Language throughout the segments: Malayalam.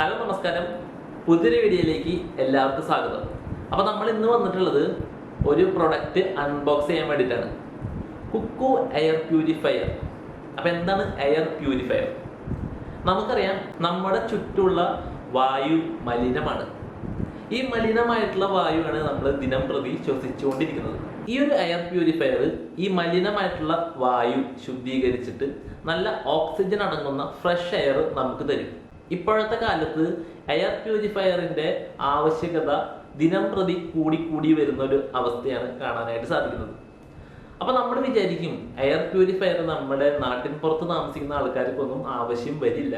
ഹലോ നമസ്കാരം. പുതിയൊരു വീഡിയോയിലേക്ക് എല്ലാവർക്കും സ്വാഗതം. അപ്പോൾ നമ്മൾ ഇന്ന് വന്നിട്ടുള്ളത് ഒരു പ്രൊഡക്റ്റ് അൺബോക്സ് ചെയ്യാൻ വേണ്ടിയിട്ടാണ്. കുക്കു എയർ പ്യൂരിഫയർ അപ്പോൾ എന്താണ് എയർ പ്യൂരിഫയർ നമുക്കറിയാം നമ്മുടെ ചുറ്റുമുള്ള വായു മലിനമാണ്. ഈ മലിനമായിട്ടുള്ള വായുവാണ് നമ്മൾ ദിനം പ്രതി ശ്വസിച്ചുകൊണ്ടിരിക്കുന്നത്. ഈ ഒരു എയർ പ്യൂരിഫയർ ഈ മലിനമായിട്ടുള്ള വായു ശുദ്ധീകരിച്ചിട്ട് നല്ല ഓക്സിജൻ അടങ്ങുന്ന ഫ്രഷ് എയർ നമുക്ക് തരും. ഇപ്പോഴത്തെ കാലത്ത് എയർ പ്യൂരിഫയറിന്റെ ആവശ്യകത ദിനം പ്രതി കൂടി വരുന്ന ഒരു അവസ്ഥയാണ് കാണാനായിട്ട് സാധിക്കുന്നത്. അപ്പൊ നമ്മൾ വിചാരിക്കും എയർ പ്യൂരിഫയർ നമ്മുടെ നാട്ടിൻ പുറത്ത് താമസിക്കുന്ന ആൾക്കാർക്കൊന്നും ആവശ്യം വരില്ല.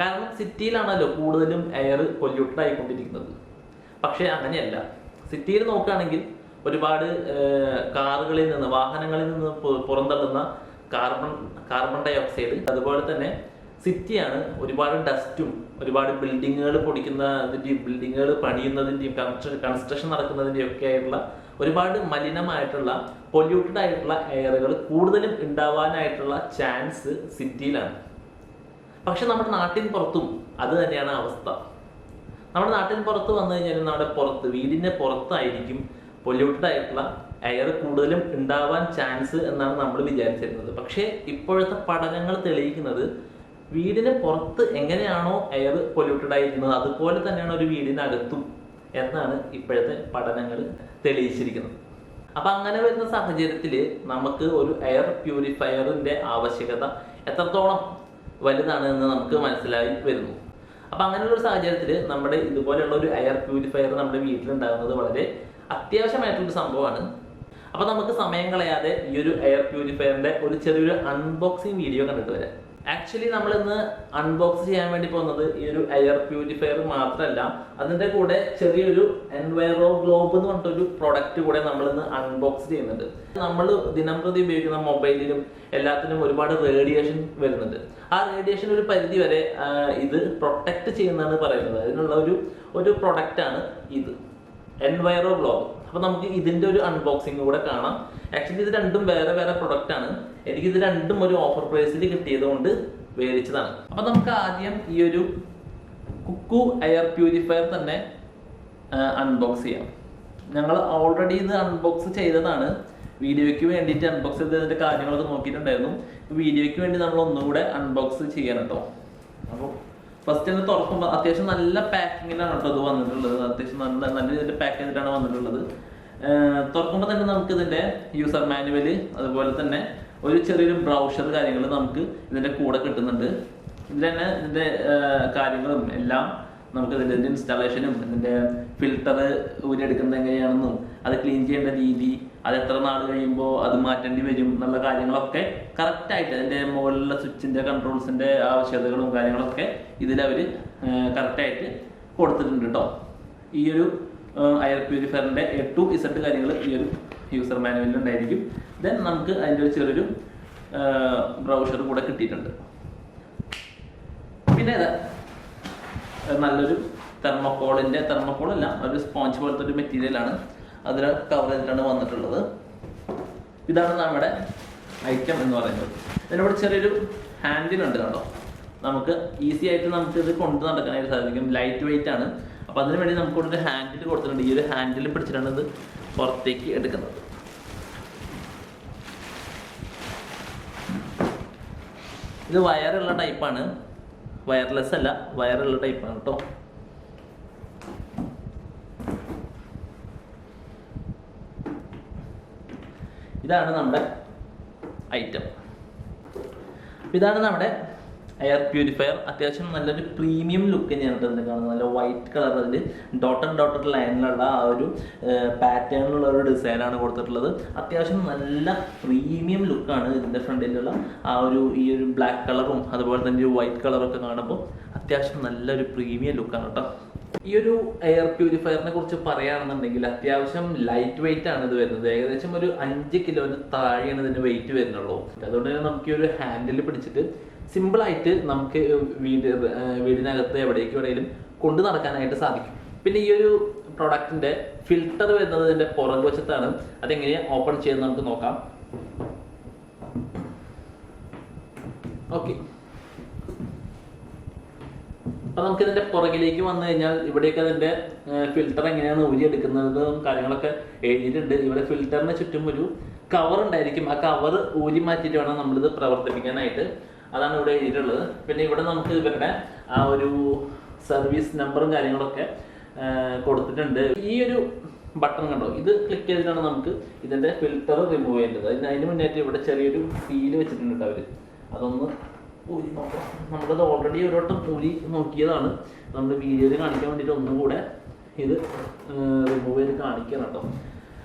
കാരണം സിറ്റിയിലാണല്ലോ കൂടുതലും എയർ പൊല്യൂട്ടഡ് ആയിക്കൊണ്ടിരിക്കുന്നത്. പക്ഷേ അങ്ങനെയല്ല. സിറ്റിയിൽ നോക്കുകയാണെങ്കിൽ ഒരുപാട് കാറുകളിൽ നിന്ന് വാഹനങ്ങളിൽ നിന്ന് പുറന്തള്ളുന്ന കാർബൺ കാർബൺ ഡൈ ഓക്സൈഡ് അതുപോലെ തന്നെ സിറ്റിയാണ് ഒരുപാട് ഡസ്റ്റും ഒരുപാട് ബിൽഡിങ്ങുകൾ പൊടിക്കുന്നതിന്റെയും ബിൽഡിങ്ങുകൾ പണിയുന്നതിന്റെയും കൺസ്ട്രക്ഷൻ നടക്കുന്നതിന്റെയും ഒക്കെ ആയിട്ടുള്ള ഒരുപാട് മലിനമായിട്ടുള്ള പൊല്യൂട്ടഡ് ആയിട്ടുള്ള എയറുകൾ കൂടുതലും ഉണ്ടാവാനായിട്ടുള്ള ചാൻസ് സിറ്റിയിലാണ്. പക്ഷെ നമ്മുടെ നാട്ടിൻ പുറത്തും അത് തന്നെയാണ് അവസ്ഥ. നമ്മുടെ നാട്ടിൻ പുറത്ത് വന്നു കഴിഞ്ഞാൽ നമ്മുടെ പുറത്ത് വീടിന്റെ പുറത്തായിരിക്കും പൊല്യൂട്ടഡ് ആയിട്ടുള്ള എയർ കൂടുതലും ഉണ്ടാവാൻ ചാൻസ് എന്നാണ് നമ്മൾ വിചാരിച്ചിരുന്നത്. പക്ഷേ ഇപ്പോഴത്തെ പഠനങ്ങൾ തെളിയിക്കുന്നത് വീടിന് പുറത്ത് എങ്ങനെയാണോ എയർ പൊല്യൂട്ടഡ് ആയിരിക്കുന്നത് അതുപോലെ തന്നെയാണ് ഒരു വീടിനകത്തും എന്നാണ് ഇപ്പോഴത്തെ പഠനങ്ങൾ തെളിയിച്ചിരിക്കുന്നത്. അപ്പൊ അങ്ങനെ വരുന്ന സാഹചര്യത്തിൽ നമുക്ക് ഒരു എയർ പ്യൂരിഫയറിന്റെ ആവശ്യകത എത്രത്തോളം വലുതാണ് എന്ന് നമുക്ക് മനസ്സിലായി വരുന്നു. അപ്പൊ അങ്ങനെയുള്ള ഒരു സാഹചര്യത്തിൽ നമ്മുടെ ഇതുപോലെയുള്ള ഒരു എയർ പ്യൂരിഫയർ നമ്മുടെ വീട്ടിലുണ്ടാകുന്നത് വളരെ അത്യാവശ്യമായിട്ടുള്ള സംഭവമാണ്. അപ്പൊ നമുക്ക് സമയം കളയാതെ ഈ ഒരു എയർ പ്യൂരിഫയറിന്റെ ഒരു ചെറിയൊരു അൺബോക്സിങ് വീഡിയോ കണ്ടിട്ട് വരാം. ആക്ച്വലി നമ്മൾ ഇന്ന് അൺബോക്സ് ചെയ്യാൻ വേണ്ടി പോകുന്നത് ഈ ഒരു എയർ പ്യൂരിഫയർ മാത്രമല്ല അതിന്റെ കൂടെ ചെറിയൊരു എൻവയറോ ഗ്ലോബ് എന്ന് പറഞ്ഞിട്ടൊരു പ്രൊഡക്റ്റ് കൂടെ നമ്മൾ ഇന്ന് അൺബോക്സ് ചെയ്യുന്നുണ്ട്. നമ്മൾ ദിനംപ്രതി ഉപയോഗിക്കുന്ന മൊബൈലിലും എല്ലാത്തിനും ഒരുപാട് റേഡിയേഷൻ വരുന്നുണ്ട്. ആ റേഡിയേഷൻ ഒരു പരിധി വരെ ഇത് പ്രൊട്ടക്റ്റ് ചെയ്യുന്നതാണ് പറയുന്നത്. അതിനുള്ള ഒരു ഒരു പ്രൊഡക്റ്റാണ് ഇത്. എൻവയറോ ഗ്ലോബ് അപ്പോൾ നമുക്ക് ഇതിന്റെ ഒരു അൺബോക്സിംഗ് കൂടെ കാണാം. ആക്ച്വലി ഇത് രണ്ടും വേറെ വേറെ പ്രൊഡക്റ്റ് ആണ്. എനിക്ക് ഇത് രണ്ടും ഒരു ഓഫർ പ്രൈസിൽ കിട്ടിയത് കൊണ്ട് മേടിച്ചതാണ് അപ്പൊ നമുക്ക് ആദ്യം ഈ ഒരു കുക്കു എയർ പ്യൂരിഫയർ തന്നെ അൺബോക്സ് ചെയ്യാം. ഞങ്ങൾ ഓൾറെഡി ഇത് അൺബോക്സ് ചെയ്തതാണ്. വീഡിയോയ്ക്ക് വേണ്ടിയിട്ട് അൺബോക്സ് ചെയ്തതിന്റെ കാര്യങ്ങളൊക്കെ നോക്കിയിട്ടുണ്ടായിരുന്നു. വീഡിയോയ്ക്ക് വേണ്ടി നമ്മൾ ഒന്നുകൂടെ അൺബോക്സ് ചെയ്യണം കേട്ടോ അപ്പോൾ ഫസ്റ്റ് തന്നെ തുറക്കുമ്പോൾ അത്യാവശ്യം നല്ല പാക്കിങ്ങിലാണ് കേട്ടോ ഇത് വന്നിട്ടുള്ളത്. അത്യാവശ്യം നല്ല നല്ല രീതിയിൽ പാക്ക് ചെയ്തിട്ടാണ് വന്നിട്ടുള്ളത്. തുറക്കുമ്പോൾ തന്നെ നമുക്ക് ഇതിന്റെ യൂസർ മാനുവൽ അതുപോലെ തന്നെ ഒരു ചെറിയൊരു ബ്രൗഷർ കാര്യങ്ങൾ നമുക്ക് ഇതിന്റെ കൂടെ കിട്ടുന്നുണ്ട്. ഇതിൽ തന്നെ ഇതിന്റെ കാര്യങ്ങളും എല്ലാം നമുക്ക് ഇതിന്റെ ഇൻസ്റ്റാളേഷനും ഇതിന്റെ ഫിൽട്ടർ ഊരിയെടുക്കുന്നത് എങ്ങനെയാണെന്നും അത് ക്ലീൻ ചെയ്യേണ്ട രീതി അത് എത്ര നാൾ കഴിയുമ്പോൾ അത് മാറ്റേണ്ടി വരും എന്നുള്ള കാര്യങ്ങളൊക്കെ കറക്റ്റായിട്ട് അതിന്റെ മുകളിലുള്ള സ്വിച്ചിന്റെ കൺട്രോൾസിന്റെ ആവശ്യകതകളും കാര്യങ്ങളൊക്കെ ഇതിൽ അവർ കറക്റ്റ് ആയിട്ട് കൊടുത്തിട്ടുണ്ട് കേട്ടോ ഈ ഒരു എയർ പ്യൂരിഫയറിന്റെ എ ടു ഇസഡ് കാര്യങ്ങൾ ഈ ഒരു യൂസർ മാനുവലിൽ ഉണ്ടായിരിക്കും. ദെൻ നമുക്ക് അതിന്റെ ഒരു ചെറിയൊരു ബ്രൗഷർ കൂടെ കിട്ടിയിട്ടുണ്ട്. പിന്നെ നല്ലൊരു തെർമക്കോളിന്റെ തെർമക്കോൾ അല്ല ഒരു സ്പോഞ്ച് പോലത്തെ ഒരു മെറ്റീരിയലാണ് അതിൽ കവർ ചെയ്തിട്ടാണ് വന്നിട്ടുള്ളത്. ഇതാണ് നമ്മുടെ ഐറ്റം എന്ന് പറയുന്നത്. ഇതിനോട് ചെറിയൊരു ഹാൻഡിൽ ഉണ്ട് കേട്ടോ നമുക്ക് ഈസി ആയിട്ട് നമുക്ക് ഇത് കൊണ്ടു നടക്കാനായിട്ട് സാധിക്കും. ലൈറ്റ് വെയിറ്റ് ആണ്. അപ്പൊ അതിനു വേണ്ടി നമുക്ക് ഇവിടെ ഒരു ഹാൻഡിൽ കൊടുത്തിട്ടുണ്ട്. ഈ ഒരു ഹാൻഡിൽ പിടിച്ചിട്ടാണ് ഇത് പുറത്തേക്ക് എടുക്കുന്നത്. ഇത് വയറുള്ള ടൈപ്പാണ് വയർലെസ് അല്ല വയറുള്ള ടൈപ്പാണ് കേട്ടോ ഇതാണ് നമ്മുടെ ഐറ്റം ഇതാണ് നമ്മുടെ എയർ പ്യൂരിഫയർ അത്യാവശ്യം നല്ലൊരു പ്രീമിയം ലുക്ക് തന്നെയാണ് കേട്ടോ കാണുന്നത്. നല്ല വൈറ്റ് കളർ അതിൽ ഡോട്ടർ ഡോട്ടർ ലൈനിലുള്ള ആ ഒരു പാറ്റേണിലുള്ള ഒരു ഡിസൈനാണ് കൊടുത്തിട്ടുള്ളത്. അത്യാവശ്യം നല്ല പ്രീമിയം ലുക്കാണ് ഇതിന്റെ ഫ്രണ്ടിലുള്ള ആ ഒരു ഈ ഒരു ബ്ലാക്ക് കളറും അതുപോലെ തന്നെ ഒരു വൈറ്റ് കളറൊക്കെ കാണുമ്പോൾ അത്യാവശ്യം നല്ലൊരു പ്രീമിയം ലുക്കാണ് കേട്ടോ. ഈ ഒരു എയർ പ്യൂരിഫയറിനെ കുറിച്ച് പറയുകയാണെന്നുണ്ടെങ്കിൽ അത്യാവശ്യം ലൈറ്റ് വെയിറ്റ് ആണ് ഇത് വരുന്നത്. ഏകദേശം ഒരു അഞ്ച് കിലോന് താഴെയാണ് ഇതിന് വെയിറ്റ് വരുന്നുള്ളൂ. അതുകൊണ്ട് തന്നെ നമുക്ക് ഈ ഒരു ഹാൻഡിൽ പിടിച്ചിട്ട് സിമ്പിൾ ആയിട്ട് നമുക്ക് വീട് വീടിനകത്ത് എവിടേക്ക് എവിടെയെങ്കിലും കൊണ്ടു നടക്കാനായിട്ട് സാധിക്കും. പിന്നെ ഈ ഒരു പ്രൊഡക്റ്റിന്റെ ഫിൽട്ടർ വരുന്നതിന്റെ പുറകു വശത്താണ് അതെങ്ങനെ ഓപ്പൺ ചെയ്യുന്നത് നമുക്ക് നോക്കാം. ഓക്കെ. അപ്പൊ നമുക്ക് ഇതിന്റെ പുറകിലേക്ക് വന്നു കഴിഞ്ഞാൽ ഇവിടെയൊക്കെ അതിന്റെ ഫിൽറ്റർ എങ്ങനെയാണ് ഊരിയെടുക്കുന്നതും കാര്യങ്ങളൊക്കെ എഴുതിയിട്ടുണ്ട്. ഇവിടെ ഫിൽറ്ററിന് ചുറ്റും ഒരു കവർ ഉണ്ടായിരിക്കും ആ കവർ ഊരി മാറ്റിയിട്ട് വേണം നമ്മളിത് പ്രവർത്തിപ്പിക്കാനായിട്ട്. അതാണ് ഇവിടെ എഴുതിയിട്ടുള്ളത്. പിന്നെ ഇവിടെ നമുക്ക് ഇവരുടെ ആ ഒരു സർവീസ് നമ്പറും കാര്യങ്ങളൊക്കെ കൊടുത്തിട്ടുണ്ട്. ഈ ഒരു ബട്ടൺ കണ്ടോ? ഇത് ക്ലിക്ക് ചെയ്തിട്ടാണ് നമുക്ക് ഇതിന്റെ ഫിൽറ്റർ റിമൂവ് ചെയ്യേണ്ടത്. അതിന് അതിന് മുന്നേറ്റ് ഇവിടെ ചെറിയൊരു ഫീൽ വെച്ചിട്ടുണ്ട് അവർ അതൊന്ന് ഊരി നോക്കാം. നമ്മളത് ഓൾറെഡി ഒരു വട്ടം ഊരി നോക്കിയതാണ്. നമ്മൾ വീഡിയോയിൽ കാണിക്കാൻ വേണ്ടിയിട്ട് ഒന്നും കൂടെ ഇത് റിമൂവ് ചെയ്ത് കാണിക്കണം കേട്ടോ.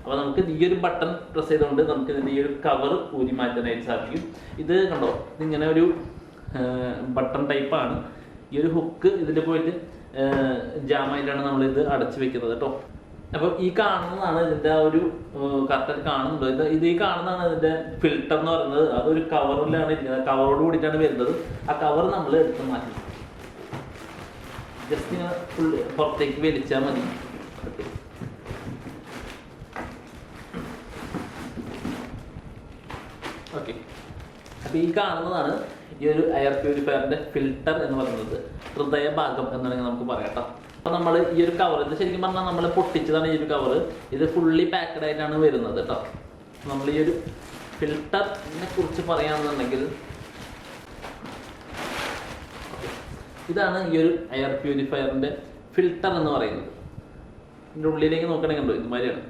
അപ്പോൾ നമുക്ക് ഈ ഒരു ബട്ടൺ പ്രസ് ചെയ്തുകൊണ്ട് നമുക്ക് ഇതിന്റെ ഈ ഒരു കവർ ഊരി മാറ്റാനായിട്ട് സാധിക്കും. ഇത് കണ്ടോ? ഇതിങ്ങനെ ഒരു ബട്ടൺ ടൈപ്പാണ് ഈ ഒരു ഹുക്ക് ഇതിൽ പോയിട്ട് ജാമായിട്ടാണ് ഇത് അടച്ചു വെക്കുന്നത് കേട്ടോ. അപ്പോൾ ഈ കാണുന്നതാണ് ഇതിന്റെ ആ ഒരു കറക്റ്റ് കാണുന്നുണ്ടോ. ഇത് ഇത് ഈ കാണുന്നതാണ് ഇതിന്റെ ഫിൽട്ടർ എന്ന് പറയുന്നത്. അതൊരു കവറിലാണ് ഇരിക്കുന്നത്. കവറോട് കൂടിയിട്ടാണ് വരുന്നത്. ആ കവർ നമ്മൾ എടുത്ത് മാറ്റി. ജസ്റ്റ് ഇങ്ങനെ ഫുൾ പുറത്തേക്ക് വലിച്ചാൽ മതി. ഓക്കെ അപ്പോൾ ഈ കാണുന്നതാണ് ഈ ഒരു എയർ പ്യൂരിഫയറിന്റെ ഫിൽട്ടർ എന്ന് പറയുന്നത്. ഹൃദയഭാഗം എന്നാണെങ്കിൽ നമുക്ക് പറയാം അപ്പൊ അപ്പോൾ നമ്മൾ ഈ ഒരു കവർ ഇത് ശരിക്കും പറഞ്ഞാൽ നമ്മൾ പൊട്ടിച്ചതാണ് ഈ ഒരു കവർ ഇത് ഫുള്ളി പാക്കഡ് ആയിട്ടാണ് വരുന്നത് കേട്ടോ. നമ്മൾ ഈ ഒരു ഫിൽട്ടറിനെ കുറിച്ച് പറയുകയാണെന്നുണ്ടെങ്കിൽ ഇതാണ് ഈ ഒരു എയർ പ്യൂരിഫയറിന്റെ ഫിൽട്ടർ എന്ന് പറയുന്നത്. ഇതിന്റെ ഉള്ളിലേക്ക് നോക്കണമെങ്കിൽ ഉണ്ടോ ഇതുമാതിരിയാണ്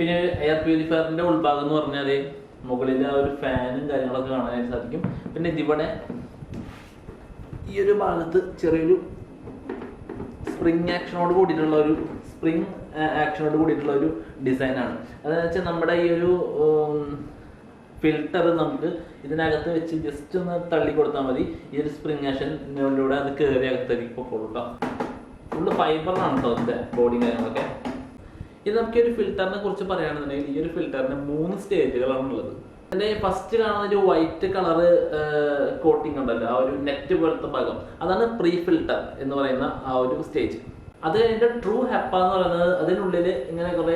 പിന്നെ എയർ പ്യൂരിഫയറിന്റെ ഉൾഭാഗം എന്ന് പറഞ്ഞാൽ മുകളിൽ ആ ഒരു ഫാനും കാര്യങ്ങളൊക്കെ കാണാനായിട്ട് സാധിക്കും. പിന്നെ ഇതിവിടെ ഈ ഒരു ഭാഗത്ത് ചെറിയൊരു സ്പ്രിങ് ആക്ഷനോട് കൂടിയിട്ടുള്ള ഒരു സ്പ്രിങ് ആക്ഷനോട് കൂടിയിട്ടുള്ള ഒരു ഡിസൈനാണ് അതെന്ന് വെച്ചാൽ നമ്മുടെ ഈ ഒരു ഫിൽട്ടർ നമുക്ക് ഇതിനകത്ത് വെച്ച് ജസ്റ്റ് ഒന്ന് തള്ളി കൊടുത്താൽ മതി. ഈ ഒരു സ്പ്രിങ് ആക്ഷനിലൂടെ അത് കയറി അകത്തേക്ക് പൊക്കോളൂ കേട്ടോ ഫുള്ള് ഫൈബറാണ് കേട്ടോ അതിന്റെ ബോഡി കാര്യങ്ങളൊക്കെ. ഇത് നമുക്ക് ഈ ഒരു ഫിൽറ്ററിനെ കുറിച്ച് പറയുകയാണെന്നുണ്ടെങ്കിൽ ഈ ഒരു ഫിൽറ്ററിന് മൂന്ന് സ്റ്റേജുകളാണുള്ളത് അതിന്റെ ഫസ്റ്റ് കാണുന്ന ഒരു വൈറ്റ് കളറ് കോട്ടിംഗ് ഉണ്ടല്ലോ ആ ഒരു നെറ്റ് പോലത്തെ ഭാഗം. അതാണ് പ്രീ ഫിൽറ്റർ എന്ന് പറയുന്ന ആ ഒരു സ്റ്റേജ് അത് എന്റെ ട്രൂ ഹെപ്പ എന്ന് പറയുന്നത് അതിനുള്ളിൽ ഇങ്ങനെ കുറെ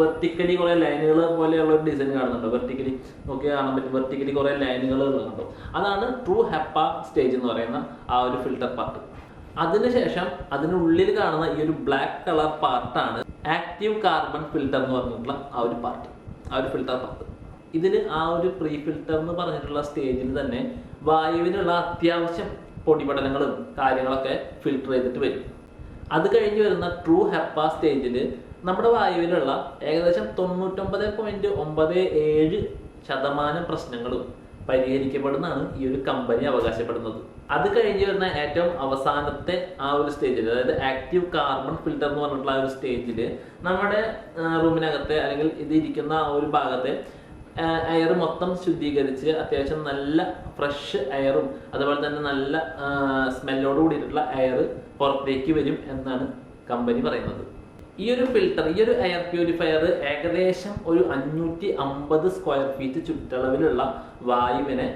വെർട്ടിക്കലി കുറെ ലൈനുകൾ പോലെയുള്ള ഒരു ഡിസൈൻ കാണുന്നുണ്ട്. വെർട്ടിക്കലി നോക്കി കാണാൻ പറ്റും. വെർട്ടിക്കലി കുറെ ലൈനുകൾ കാണുന്നുണ്ട്. അതാണ് ട്രൂ ഹെപ്പ സ്റ്റേജ് എന്ന് പറയുന്ന ആ ഒരു ഫിൽറ്റർ പാർട്ട് അതിനുശേഷം അതിനുള്ളിൽ കാണുന്ന ഈ ഒരു ബ്ലാക്ക് കളർ പാർട്ടാണ് ആക്റ്റീവ് കാർബൺ ഫിൽറ്റർ എന്ന് പറഞ്ഞിട്ടുള്ള ആ ഒരു പാർട്ട് ആ ഒരു ഫിൽട്ടർ പാർട്ട് ഇതിൽ ആ ഒരു പ്രീ ഫിൽറ്റർ എന്ന് പറഞ്ഞിട്ടുള്ള സ്റ്റേജിൽ തന്നെ വായുവിനുള്ള അത്യാവശ്യം പൊടിപടലങ്ങളും കാര്യങ്ങളൊക്കെ ഫിൽട്ടർ ചെയ്തിട്ട് വരും. അത് കഴിഞ്ഞ് വരുന്ന ട്രൂ ഹെപ്പ സ്റ്റേജിൽ നമ്മുടെ വായുവിലുള്ള ഏകദേശം തൊണ്ണൂറ്റൊമ്പത് പോയിന്റ് ഒമ്പത് ഏഴ് ശതമാനം പ്രശ്നങ്ങളും പരിഹരിക്കപ്പെടുന്നതാണ് ഈ ഒരു കമ്പനി അവകാശപ്പെടുന്നത്. അത് കഴിഞ്ഞ് വരുന്ന ഏറ്റവും അവസാനത്തെ ആ ഒരു സ്റ്റേജിൽ അതായത് ആക്റ്റീവ് കാർബൺ ഫിൽറ്റർ എന്ന് പറഞ്ഞിട്ടുള്ള ആ ഒരു സ്റ്റേജിൽ നമ്മുടെ റൂമിനകത്തെ അല്ലെങ്കിൽ ഇത് ഇരിക്കുന്ന ആ ഒരു ഭാഗത്തെ എയർ മൊത്തം ശുദ്ധീകരിച്ച് അത്യാവശ്യം നല്ല ഫ്രഷ് എയറും അതുപോലെ തന്നെ നല്ല സ്മെല്ലോട് കൂടിയിട്ടുള്ള എയർ പുറത്തേക്ക് വരും എന്നാണ് കമ്പനി പറയുന്നത്. ഈ ഒരു ഫിൽട്ടർ ഈ ഒരു എയർ പ്യൂരിഫയർ ഏകദേശം ഒരു അഞ്ഞൂറ്റി അമ്പത് സ്ക്വയർ ഫീറ്റ് ചുറ്റളവിലുള്ള വായുവിനെ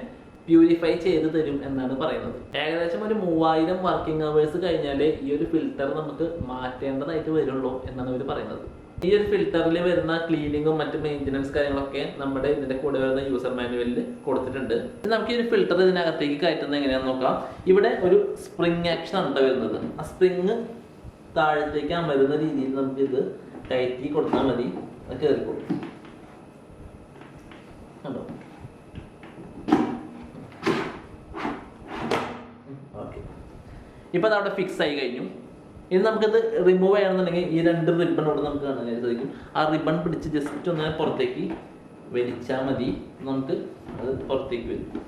പ്യൂരിഫൈ ചെയ്ത് തരും എന്നാണ് പറയുന്നത്. ഏകദേശം ഒരു മൂവായിരം വർക്കിംഗ് അവേഴ്സ് കഴിഞ്ഞാലേ ഈ ഒരു ഫിൽട്ടർ നമുക്ക് മാറ്റേണ്ടതായിട്ട് വരുള്ളൂ എന്നാണ് അവർ പറയുന്നത്. ഈ ഒരു ഫിൽറ്ററിൽ വരുന്ന ക്ലീനിങ്ങും മറ്റ് മെയിന്റനൻസ് കാര്യങ്ങളൊക്കെ നമ്മുടെ ഇതിന്റെ കൂടെ വരുന്ന യൂസർ മാനുവലിൽ കൊടുത്തിട്ടുണ്ട്. നമുക്ക് ഈ ഒരു ഫിൽറ്റർ ഇതിനകത്തേക്ക് കയറ്റുന്നത് എങ്ങനെയാണെന്ന് നോക്കാം. ഇവിടെ ഒരു സ്പ്രിങ് ആക്ഷൻ ആണ് വരുന്നത്. ആ സ്പ്രിങ് താഴത്തേക്ക് അമരുന്ന രീതിയിൽ നമുക്ക് ഇത് കയറ്റി കൊടുത്താൽ മതി. അത് കയറിക്കോളും കണ്ടോ? ഓക്കെ. ഇപ്പം അതവിടെ ഫിക്സ് ആയി കഴിഞ്ഞു. ഇനി നമുക്കത് റിമൂവ് ചെയ്യണമെന്നുണ്ടെങ്കിൽ ഈ രണ്ട് റിബൺ ഇവിടെ നമുക്ക് കാണാൻ സാധിക്കും ആ റിബൺ പിടിച്ച് ജസ്റ്റ് ഒന്ന് പുറത്തേക്ക് വലിച്ചാൽ മതി. നമുക്ക് അത് പുറത്തേക്ക് വരും.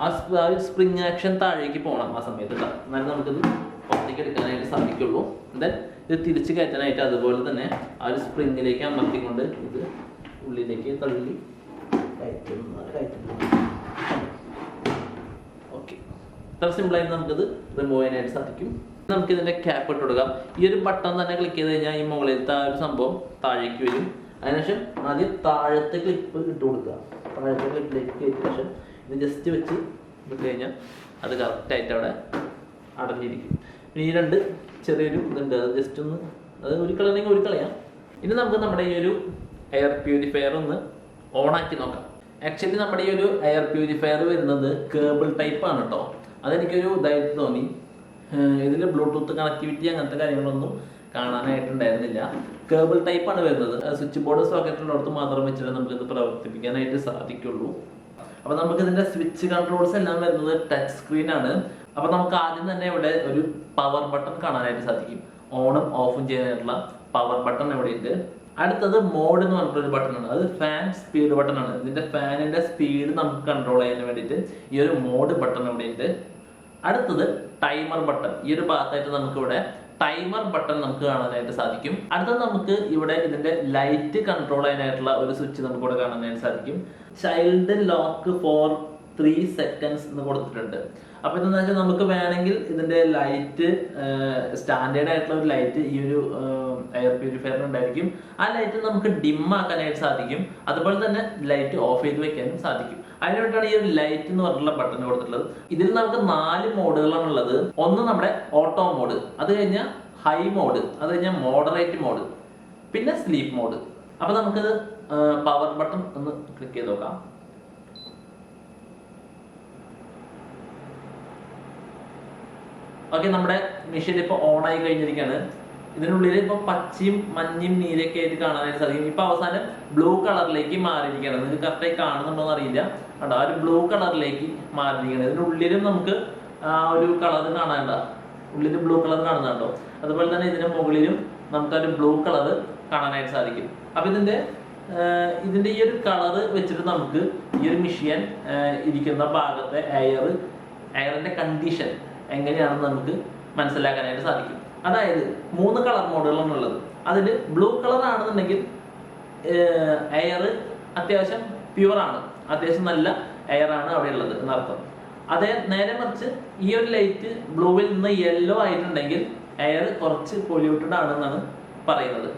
ആ സ്പ- ആ സ്പ്രിങ് ആക്ഷൻ താഴേക്ക് പോകണം ആ സമയത്ത്. എന്നാലും നമുക്കത് പുറത്തേക്ക് എടുക്കാനായിട്ട് സാധിക്കുള്ളൂ. ദെൻ ഇത് തിരിച്ചു കയറ്റാനായിട്ട് അതുപോലെ തന്നെ ആ ഒരു സ്പ്രിങ്ങിലേക്ക് അമർത്തിക്കൊണ്ട് ഇത് ഉള്ളിലേക്ക് തള്ളി ഓക്കെ ഇത്ര സിമ്പിളായിട്ട് നമുക്കിത് റിമൂവ് ചെയ്യാനായിട്ട് സാധിക്കും. നമുക്ക് ഇതിന്റെ ക്യാപ്പ് ഇട്ട് കൊടുക്കാം. ഈ ഒരു ബട്ടൺ തന്നെ ക്ലിക്ക് ചെയ്ത് കഴിഞ്ഞാൽ ഈ മുകളിലത്തെ ആ ഒരു സംഭവം താഴേക്ക് വരും. അതിനുശേഷം ആദ്യം താഴത്തെ ക്ലിപ്പ് ഇട്ട് കൊടുക്കുക. താഴത്തെ ക്ലിപ്പിലേക്ക് കയറ്റിയ ശേഷം ഇത് ജസ്റ്റ് വെച്ച് ഇട്ട് കഴിഞ്ഞാൽ അത് കറക്റ്റായിട്ട് അവിടെ അടഞ്ഞിരിക്കും. പിന്നെ ഈ രണ്ട് ചെറിയൊരു ഇതുണ്ട്. അത് ജസ്റ്റ് ഒന്ന് അത് ഒരു കളയണമെങ്കിൽ ഒരു കളയാം. ഇനി നമുക്ക് നമ്മുടെ ഈ ഒരു എയർ പ്യൂരിഫയർ ഒന്ന് ഓണാക്കി നോക്കാം. ആക്ച്വലി നമ്മുടെ ഈ ഒരു എയർ പ്യൂരിഫയർ വരുന്നത് കേബിൾ ടൈപ്പ് ആണ് കേട്ടോ അതെനിക്കൊരു ഇതായിട്ട് തോന്നി. ഇതിൽ ബ്ലൂടൂത്ത് കണക്ടിവിറ്റി അങ്ങനത്തെ കാര്യങ്ങളൊന്നും കാണാനായിട്ടുണ്ടായിരുന്നില്ല. കേബിൾ ടൈപ്പ് ആണ് വരുന്നത്. സ്വിച്ച് ബോർഡ് സോക്കറ്റിലുള്ളടത്ത് മാത്രം വെച്ചിട്ട് നമുക്കിത് പ്രവർത്തിപ്പിക്കാനായിട്ട് സാധിക്കുള്ളൂ. അപ്പൊ നമുക്ക് ഇതിന്റെ സ്വിച്ച് കൺട്രോൾസ് എല്ലാം വരുന്നത് ടച്ച് സ്ക്രീൻ ആണ്. അപ്പൊ നമുക്ക് ആദ്യം തന്നെ ഇവിടെ ഒരു പവർ ബട്ടൺ കാണാനായിട്ട് സാധിക്കും. ഓണും ഓഫും ചെയ്യാനായിട്ടുള്ള പവർ ബട്ടൺ ഇവിടെ ഉണ്ട്. അടുത്തത് മോഡ് എന്ന് പറഞ്ഞിട്ടൊരു ബട്ടൺ ആണ്. അത് ഫാൻ സ്പീഡ് ബട്ടൺ ആണ്. ഇതിന്റെ ഫാനിന്റെ സ്പീഡ് നമുക്ക് കൺട്രോൾ ചെയ്യാൻ വേണ്ടിയിട്ട് ഈ ഒരു മോഡ് ബട്ടൺ ഇവിടെ ഉണ്ട്. അടുത്തത് ടൈമർ ബട്ടൺ ഈ ഒരു ഭാഗത്തായിട്ട് നമുക്ക് ഇവിടെ ടൈമർ ബട്ടൺ നമുക്ക് കാണാനായിട്ട് സാധിക്കും. അടുത്തത് നമുക്ക് ഇവിടെ ഇതിന്റെ ലൈറ്റ് കൺട്രോൾ ചെയ്യാനായിട്ടുള്ള ഒരു സ്വിച്ച് നമുക്ക് ഇവിടെ കാണാനായിട്ട് സാധിക്കും. Child lock for three seconds എന്ന് കൊടുത്തിട്ടുണ്ട്. അപ്പൊ എന്താ വെച്ചാൽ നമുക്ക് വേണമെങ്കിൽ ഇതിന്റെ ലൈറ്റ് സ്റ്റാൻഡേർഡ് ആയിട്ടുള്ള ഒരു ലൈറ്റ് ഈ ഒരു എയർ പ്യൂരിഫയറിൽ ഉണ്ടായിരിക്കും. ആ ലൈറ്റ് നമുക്ക് ഡിം ആക്കാനായിട്ട് സാധിക്കും. അതുപോലെ തന്നെ ലൈറ്റ് ഓഫ് ചെയ്ത് വെക്കാനും സാധിക്കും. അതിനുവേണ്ടിയാണ് ഈ ഒരു ലൈറ്റ് എന്ന് പറഞ്ഞിട്ടുള്ള ബട്ടൺ കൊടുത്തിട്ടുള്ളത്. ഇതിൽ നമുക്ക് നാല് മോഡുകളാണ് ഉള്ളത്. ഒന്ന് നമ്മുടെ ഓട്ടോ മോഡ് അത് കഴിഞ്ഞാൽ ഹൈ മോഡ് അത് കഴിഞ്ഞാൽ മോഡറേറ്റ് മോഡ് പിന്നെ സ്ലീപ്പ് മോഡ് അപ്പൊ നമുക്കിത് പവർ ബട്ടൺ ഒന്ന് ക്ലിക്ക് ചെയ്ത് നോക്കാം. ഓക്കെ നമ്മുടെ മെഷീൻ ഇപ്പൊ ഓൺ ആയി കഴിഞ്ഞിരിക്കുകയാണ് ഇതിനുള്ളിൽ ഇപ്പൊ പച്ചയും മഞ്ഞയും നീലയൊക്കെ ആയിട്ട് കാണാനായിട്ട് സാധിക്കും. ഇപ്പൊ അവസാനം ബ്ലൂ കളറിലേക്ക് മാറിയിരിക്കുകയാണ്. നിങ്ങൾക്ക് കാണുന്നുണ്ടോ എന്ന് അറിയില്ല. കണ്ടോ? ആ ഒരു ബ്ലൂ കളറിലേക്ക് മാറിയിരിക്കുകയാണ്. ഇതിനുള്ളിലും നമുക്ക് ആ ഒരു കളർ കാണാണ്ട ഉള്ളിൽ ബ്ലൂ കളർ കാണുന്നുണ്ടോ അതുപോലെ തന്നെ ഇതിന്റെ മുകളിലും നമുക്ക് ആ ഒരു ബ്ലൂ കളർ കാണാനായിട്ട് സാധിക്കും. അപ്പൊ ഇതിന്റെ ഇതിന്റെ ഈ ഒരു കളർ വെച്ചിട്ട് നമുക്ക് ഈ ഒരു മെഷീൻ ഇരിക്കുന്ന ഭാഗത്തെ എയർ എയറിന്റെ കണ്ടീഷൻ എങ്ങനെയാണെന്ന് നമുക്ക് മനസ്സിലാക്കാനായിട്ട് സാധിക്കും. അതായത് മൂന്ന് കളർ മോഡുകളാണ് ഉള്ളത്. അതിൽ ബ്ലൂ കളർ ആണെന്നുണ്ടെങ്കിൽ എയർ അത്യാവശ്യം പ്യുവർ ആണ്. അത്യാവശ്യം നല്ല എയർ ആണ് അവിടെ ഉള്ളത് എന്നർത്ഥം. അതേ നേരെ മറിച്ച് ഈ ഒരു ലൈറ്റ് ബ്ലൂവിൽ നിന്ന് യെല്ലോ ആയിട്ടുണ്ടെങ്കിൽ എയർ കുറച്ച് പൊല്യൂട്ടഡ് ആണെന്നാണ് പറയുന്നത്.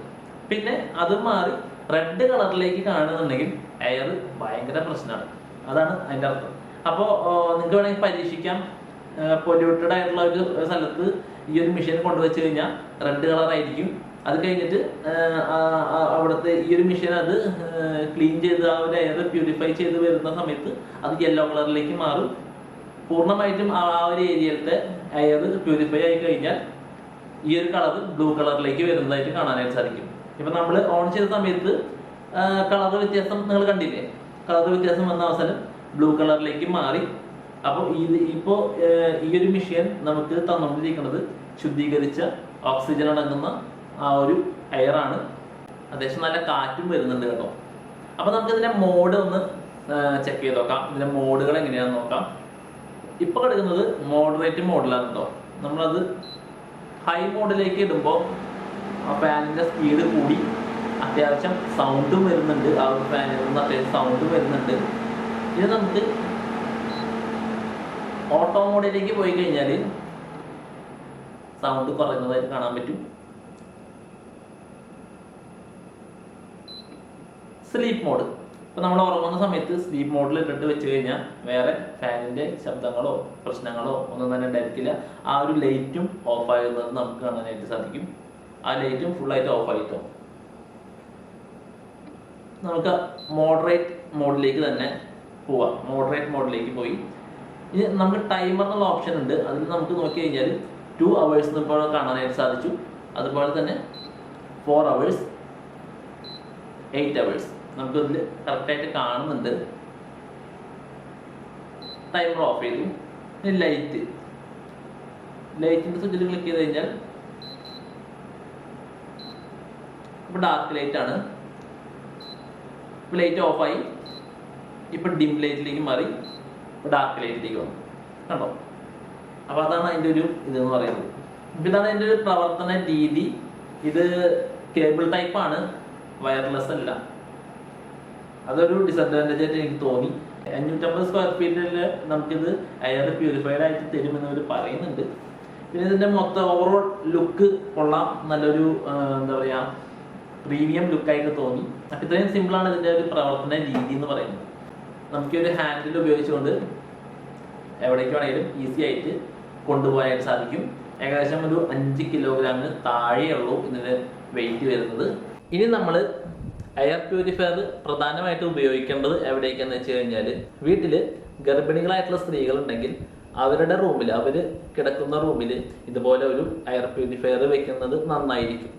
പിന്നെ അത് മാറി റെഡ് കളറിലേക്ക് കാണുന്നുണ്ടെങ്കിൽ എയർ ഭയങ്കര പ്രശ്നമാണ്. അതാണ് അതിന്റെ അർത്ഥം. അപ്പോൾ നിങ്ങൾക്ക് വേണമെങ്കിൽ പരീക്ഷിക്കാം. പൊല്യൂട്ടഡ് ആയിട്ടുള്ള ഒരു സ്ഥലത്ത് ഈ ഒരു മെഷീൻ കൊണ്ടുവച്ച് കഴിഞ്ഞാൽ റെഡ് കളർ ആയിരിക്കും. അത് കഴിഞ്ഞിട്ട് അവിടുത്തെ ഈ ഒരു മെഷീൻ അത് ക്ലീൻ ചെയ്ത് ആ ഒരു എയർ പ്യൂരിഫൈ ചെയ്ത് വരുന്ന സമയത്ത് അത് യെല്ലോ കളറിലേക്ക് മാറും. പൂർണമായിട്ടും ആ ഒരു ഏരിയയിലത്തെ എയർ പ്യൂരിഫൈ ആയി കഴിഞ്ഞാൽ ഈ ഒരു കളർ ബ്ലൂ കളറിലേക്ക് വരുന്നതായിട്ട് കാണാനായിട്ട് സാധിക്കും. ഇപ്പം നമ്മൾ ഓൺ ചെയ്ത സമയത്ത് കളർ വ്യത്യാസം നിങ്ങൾ കണ്ടില്ലേ? കളർ വ്യത്യാസം വന്ന അവസരം ബ്ലൂ കളറിലേക്ക് മാറി. അപ്പോൾ ഇത് ഇപ്പോൾ ഈ ഒരു മെഷീൻ നമുക്ക് തന്നുകൊണ്ടിരിക്കുന്നത് ശുദ്ധീകരിച്ച ഓക്സിജൻ അടങ്ങുന്ന ആ ഒരു എയറാണ് അത്യാവശ്യം നല്ല കാറ്റും വരുന്നുണ്ട് കേട്ടോ. അപ്പോൾ നമുക്ക് ഇതിന്റെ മോഡ് ഒന്ന് ചെക്ക് ചെയ്ത് നോക്കാം. ഇതിന്റെ മോഡുകൾ എങ്ങനെയാണെന്ന് നോക്കാം. ഇപ്പോൾ കിടക്കുന്നത് മോഡറേറ്റ് മോഡിലാണ് കേട്ടോ. നമ്മളത് ഹൈ മോഡിലേക്ക് ഇടുമ്പോൾ ആ ഫാനിന്റെ സ്പീഡ് കൂടി അത്യാവശ്യം സൗണ്ടും വരുന്നുണ്ട്. ആ ഒരു ഫാനിൽ നിന്ന് അത്യാവശ്യം സൗണ്ടും വരുന്നുണ്ട്. ഇത് നമുക്ക് ഓട്ടോ മോഡിലേക്ക് പോയി കഴിഞ്ഞാൽ സൗണ്ട് കുറയുന്നതായിട്ട് കാണാൻ പറ്റും. സ്ലീപ്പ് മോഡ് ഇപ്പം നമ്മൾ ഉറങ്ങുന്ന സമയത്ത് സ്ലീപ്പ് മോഡിൽ ഇട്ടിട്ട് വെച്ച് കഴിഞ്ഞാൽ വേറെ ഫാനിന്റെ ശബ്ദങ്ങളോ പ്രശ്നങ്ങളോ ഒന്നും തന്നെ ഉണ്ടായിരിക്കില്ല. ആ ഒരു ലൈറ്റും ഓഫ് ആകുന്നത് നമുക്ക് കാണാനായിട്ട് സാധിക്കും. ആ ലൈറ്റും ഫുള്ളായിട്ട് ഓഫ് ആയിട്ടോ. നമുക്ക് മോഡറേറ്റ് മോഡിലേക്ക് തന്നെ പോവാം. മോഡറേറ്റ് മോഡിലേക്ക് പോയി. ഇനി നമുക്ക് ടൈമർ എന്നുള്ള ഓപ്ഷൻ ഉണ്ട്. അതിൽ നമുക്ക് നോക്കി കഴിഞ്ഞാൽ ടു അവേഴ്സ് ഇപ്പോൾ കാണാനായിട്ട് സാധിച്ചു. അതുപോലെ തന്നെ ഫോർ അവേഴ്സ് എയ്റ്റ് അവേഴ്സ് നമുക്ക് ഇതിൽ കറക്റ്റായിട്ട് കാണുന്നുണ്ട്. ടൈമർ ഓഫ് ചെയ്തു. ലൈറ്റ് ലൈറ്റിന്റെ സ്വിച്ചിൽ ക്ലിക്ക് ചെയ്ത് കഴിഞ്ഞാൽ ഇപ്പോൾ ഡാർക്ക് ലൈറ്റ് ആണ്. ഇപ്പോൾ ലൈറ്റ് ഓഫായി ഇപ്പൊ ഡിം ലൈറ്റിലേക്ക് മാറി. ഇപ്പൊ ഡാർക്ക് ലൈറ്റിലേക്ക് വന്നു. കണ്ടോ? അപ്പൊ അതാണ് അതിന്റെ ഒരു ഇതെന്ന് പറയുന്നത്. ഇപ്പൊ ഇതാണ് അതിന്റെ ഒരു പ്രവർത്തന രീതി. ഇത് കേബിൾ ടൈപ്പ് ആണ് വയർലെസ് അല്ല. അതൊരു ഡിസഡ്വാന്റേജ് ആയിട്ട് എനിക്ക് തോന്നി. അഞ്ഞൂറ്റമ്പത് സ്ക്വയർ ഫീറ്റിൽ നമുക്കിത് എയർ പ്യൂരിഫൈഡ് ആയിട്ട് തരുമെന്ന് അവർ പറയുന്നുണ്ട്. പിന്നെ ഇതിന്റെ മൊത്തം ഓവറോൾ ലുക്ക് കൊള്ളാം. നല്ലൊരു എന്താ പറയാ പ്രീമിയം ലുക്കായിട്ട് തോന്നി. അപ്പൊ ഇത്രയും സിമ്പിളാണ് ആണ് ഇതിന്റെ ഒരു പ്രവർത്തന രീതി എന്ന് പറയുന്നത്. നമുക്ക് ഒരു ഹാൻഡിൽ ഉപയോഗിച്ചുകൊണ്ട് എവിടേക്ക് വേണമെങ്കിലും ഈസി ആയിട്ട് കൊണ്ടുപോകാൻ സാധിക്കും. ഏകദേശം ഒരു അഞ്ച് കിലോഗ്രാമിന് താഴെയുള്ളൂ ഇതിന്റെ വെയിറ്റ് വരുന്നത്. ഇനി നമ്മൾ എയർ പ്യൂരിഫയർ പ്രധാനമായിട്ട് ഉപയോഗിക്കേണ്ടത് എവിടേക്കെന്ന് വെച്ച് കഴിഞ്ഞാൽ വീട്ടിൽ ഗർഭിണികളായിട്ടുള്ള സ്ത്രീകളുണ്ടെങ്കിൽ അവരുടെ റൂമിൽ അവർ കിടക്കുന്ന റൂമിൽ ഇതുപോലെ ഒരു എയർ പ്യൂരിഫയർ വെക്കുന്നത് നന്നായിരിക്കും.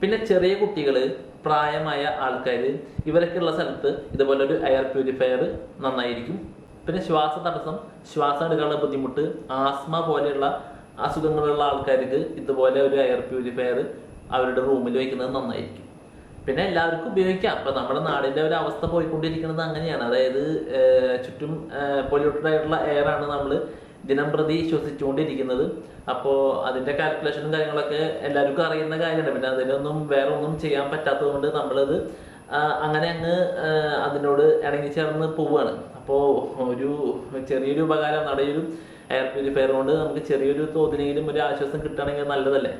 പിന്നെ ചെറിയ കുട്ടികൾ പ്രായമായ ആൾക്കാർ ഇവരൊക്കെയുള്ള സ്ഥലത്ത് ഇതുപോലെ ഒരു എയർ പ്യൂരിഫയർ നന്നായിരിക്കും. പിന്നെ ശ്വാസ തടസ്സം ശ്വാസം എടുക്കാനുള്ള ബുദ്ധിമുട്ട് ആസ്മ പോലെയുള്ള അസുഖങ്ങളുള്ള ആൾക്കാർക്ക് ഇതുപോലെ ഒരു എയർ പ്യൂരിഫയർ അവരുടെ റൂമിൽ വയ്ക്കുന്നത് നന്നായിരിക്കും. പിന്നെ എല്ലാവർക്കും ഉപയോഗിക്കാം. ഇപ്പൊ നമ്മുടെ നാടിന്റെ ഒരു അവസ്ഥ പോയിക്കൊണ്ടിരിക്കുന്നത് അങ്ങനെയാണ്. അതായത് ചുറ്റും പൊല്യൂട്ടഡ് ആയിട്ടുള്ള എയർ ആണ് നമ്മൾ ദിനം പ്രതി ശ്വസിച്ചുകൊണ്ടിരിക്കുന്നത്. അപ്പോൾ അതിന്റെ കാൽക്കുലേഷനും കാര്യങ്ങളൊക്കെ എല്ലാവർക്കും അറിയുന്ന കാര്യമാണ് പിന്നെ അതിനൊന്നും വേറെ ഒന്നും ചെയ്യാൻ പറ്റാത്തത് കൊണ്ട് നമ്മളത് അങ്ങനെ അങ്ങ് അതിനോട് ഇണങ്ങി ചേർന്ന് പോവുകയാണ് അപ്പോൾ ഒരു ചെറിയൊരു ഉപകാരം നടയിലും എയർ പ്യൂരിഫയർ കൊണ്ട് നമുക്ക് ചെറിയൊരു തോതിനെങ്കിലും ഒരു ആശ്വാസം കിട്ടുകയാണെങ്കിൽ നല്ലതല്ലേ?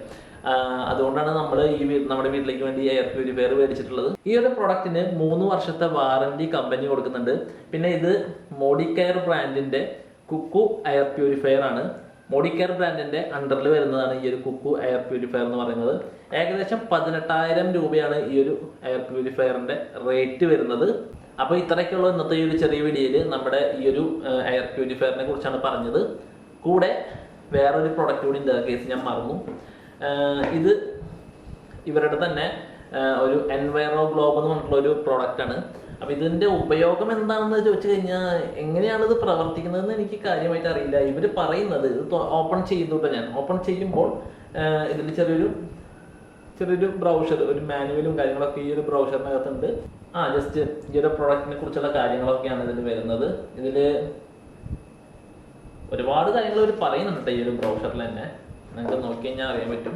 അതുകൊണ്ടാണ് നമ്മൾ ഈ നമ്മുടെ വീട്ടിലേക്ക് വേണ്ടി എയർ പ്യൂരിഫയർ മേടിച്ചിട്ടുള്ളത്. ഈ ഒരു പ്രൊഡക്റ്റിന് മൂന്ന് വർഷത്തെ വാറന്റി കമ്പനി കൊടുക്കുന്നുണ്ട്. പിന്നെ ഇത് മോഡിക്കെയർ ബ്രാൻഡിന്റെ കുക്കു എയർ പ്യൂരിഫയർ ആണ്. മോഡിക്കെയർ ബ്രാൻഡിന്റെ അണ്ടറിൽ വരുന്നതാണ് ഈ ഒരു കുക്കു എയർ പ്യൂരിഫയർ എന്ന് പറയുന്നത്. ഏകദേശം പതിനെട്ടായിരം രൂപയാണ് ഈ ഒരു എയർ പ്യൂരിഫയറിന്റെ റേറ്റ് വരുന്നത്. അപ്പോൾ ഇത്രയ്ക്കുള്ള ഇന്നത്തെ ഈ ഒരു ചെറിയ വീഡിയോയിൽ നമ്മുടെ ഈ ഒരു എയർ പ്യൂരിഫയറിനെ കുറിച്ചാണ് പറഞ്ഞത്. കൂടെ വേറൊരു പ്രൊഡക്റ്റ് കൂടി ഉണ്ട് കേസ് ഞാൻ മറന്നു. ഇത് ഇവരുടെ തന്നെ ഒരു എൻവയറോ ഗ്ലോബ് എന്ന് പറഞ്ഞിട്ടുള്ള ഒരു പ്രോഡക്റ്റ് ആണ്. അപ്പൊ ഇതിന്റെ ഉപയോഗം എന്താണെന്ന് ചോദിച്ചു കഴിഞ്ഞാൽ എങ്ങനെയാണ് ഇത് പ്രവർത്തിക്കുന്നതെന്ന് എനിക്ക് കാര്യമായിട്ട് അറിയില്ല. ഇവർ പറയുന്നത് ഇത് ഓപ്പൺ ചെയ്തു ഞാൻ. ഓപ്പൺ ചെയ്യുമ്പോൾ ഇതിൽ ചെറിയൊരു ചെറിയൊരു ബ്രൗഷർ ഒരു മാനുവലും കാര്യങ്ങളൊക്കെ ഈ ഒരു ബ്രൗഷറിനകത്തുണ്ട് ആ ജസ്റ്റ് ഈ ഒരു പ്രൊഡക്റ്റിനെ കുറിച്ചുള്ള കാര്യങ്ങളൊക്കെയാണ് ഇതിൽ വരുന്നത്. ഇതിൽ ഒരുപാട് കാര്യങ്ങൾ ഇവർ പറയുന്നുണ്ട് ഈ ഒരു ബ്രൗഷറിൽ തന്നെ. നിങ്ങൾക്ക് നോക്കി കഴിഞ്ഞാൽ അറിയാൻ പറ്റും.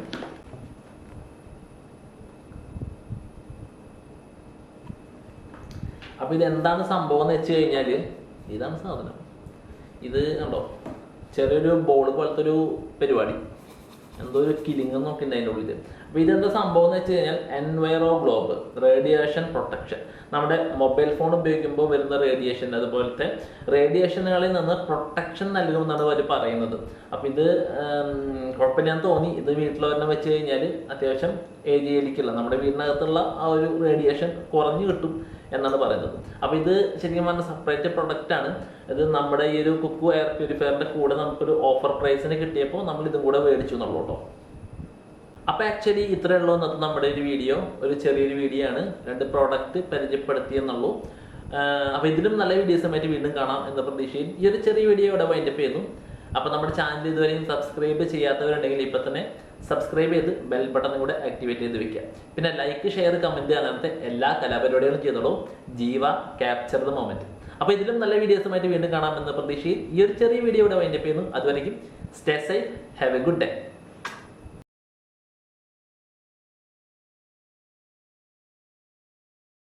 അപ്പൊ ഇത് എന്താണ് സംഭവം എന്ന് വെച്ച് കഴിഞ്ഞാൽ ഇതാണ് സാധനം. ഇത് കണ്ടോ? ചെറിയൊരു ബോൾ പോലത്തെ ഒരു പരിപാടി. എന്തോ ഒരു കിലിംഗ് നോക്കി അതിന്റെ ഉള്ളിൽ അപ്പൊ ഇതെന്താ സംഭവം എന്ന് വെച്ച് കഴിഞ്ഞാൽ എൻവയറോ ഗ്ലോബ് റേഡിയേഷൻ പ്രൊട്ടക്ഷൻ നമ്മുടെ മൊബൈൽ ഫോൺ ഉപയോഗിക്കുമ്പോൾ വരുന്ന റേഡിയേഷൻ അതുപോലത്തെ റേഡിയേഷനുകളിൽ നിന്ന് പ്രൊട്ടക്ഷൻ നൽകുമെന്നാണ് അവർ പറയുന്നത്. അപ്പൊ ഇത് കുഴപ്പമില്ല കുഴപ്പമില്ലാന്ന് തോന്നി. ഇത് വീട്ടിലൊരെണ്ണം വെച്ച് കഴിഞ്ഞാൽ അത്യാവശ്യം ഏരിയയിലേക്കുള്ള നമ്മുടെ വീടിനകത്തുള്ള ആ ഒരു റേഡിയേഷൻ കുറഞ്ഞു കിട്ടും. എന്നാണ് പറയുന്നത്. അപ്പോൾ ഇത് ശരിക്കും പറഞ്ഞ സെപ്പറേറ്റ് പ്രൊഡക്റ്റ് ആണ്. ഇത് നമ്മുടെ ഈ ഒരു കുക്കു എയർ പ്യൂരിഫയറിന്റെ കൂടെ നമുക്കൊരു ഓഫർ പ്രൈസിന് കിട്ടിയപ്പോൾ നമ്മൾ ഇതും കൂടെ മേടിച്ചു എന്നുള്ളൂ കേട്ടോ. അപ്പൊ ആക്ച്വലി ഇത്രയേ ഉള്ളൂ ഇന്നത്തെ നമ്മുടെ ഒരു വീഡിയോ ഒരു ചെറിയൊരു വീഡിയോ ആണ്. രണ്ട് പ്രോഡക്റ്റ് പരിചയപ്പെടുത്തിയെന്നുള്ളൂ എന്നുള്ളൂ. അപ്പൊ ഇതിലും നല്ല വീഡിയോസുമായിട്ട് വീണ്ടും കാണാം എന്ന പ്രതീക്ഷയിൽ ഈ ഒരു ചെറിയ വീഡിയോ ഇവിടെ വൈൻഡപ്പ് ചെയ്യുന്നു. അപ്പൊ നമ്മുടെ ചാനൽ ഇതുവരെയും സബ്സ്ക്രൈബ് ചെയ്യാത്തവരുണ്ടെങ്കിൽ ഇപ്പൊ തന്നെ സബ്സ്ക്രൈബ് ചെയ്ത് ബെൽ ബട്ടൺ കൂടെ ആക്ടിവേറ്റ് ചെയ്ത് വെക്കുക. പിന്നെ ലൈക്ക് ഷെയർ കമന്റ് അങ്ങനത്തെ എല്ലാ കലാപരിപാടികളും ചെയ്തോളൂ. ജീവ ക്യാപ്ചർ ദ മൊമെന്റ് അപ്പോൾ ഇതിലും നല്ല വീഡിയോസുമായിട്ട് വീണ്ടും കാണാമെന്ന പ്രതീക്ഷയിൽ ഈ ഒരു ചെറിയ വീഡിയോ ഇവിടെ വൈൻഡപ്പ് ചെയ്യുന്നു. അതുവരെയും stay safe have a good day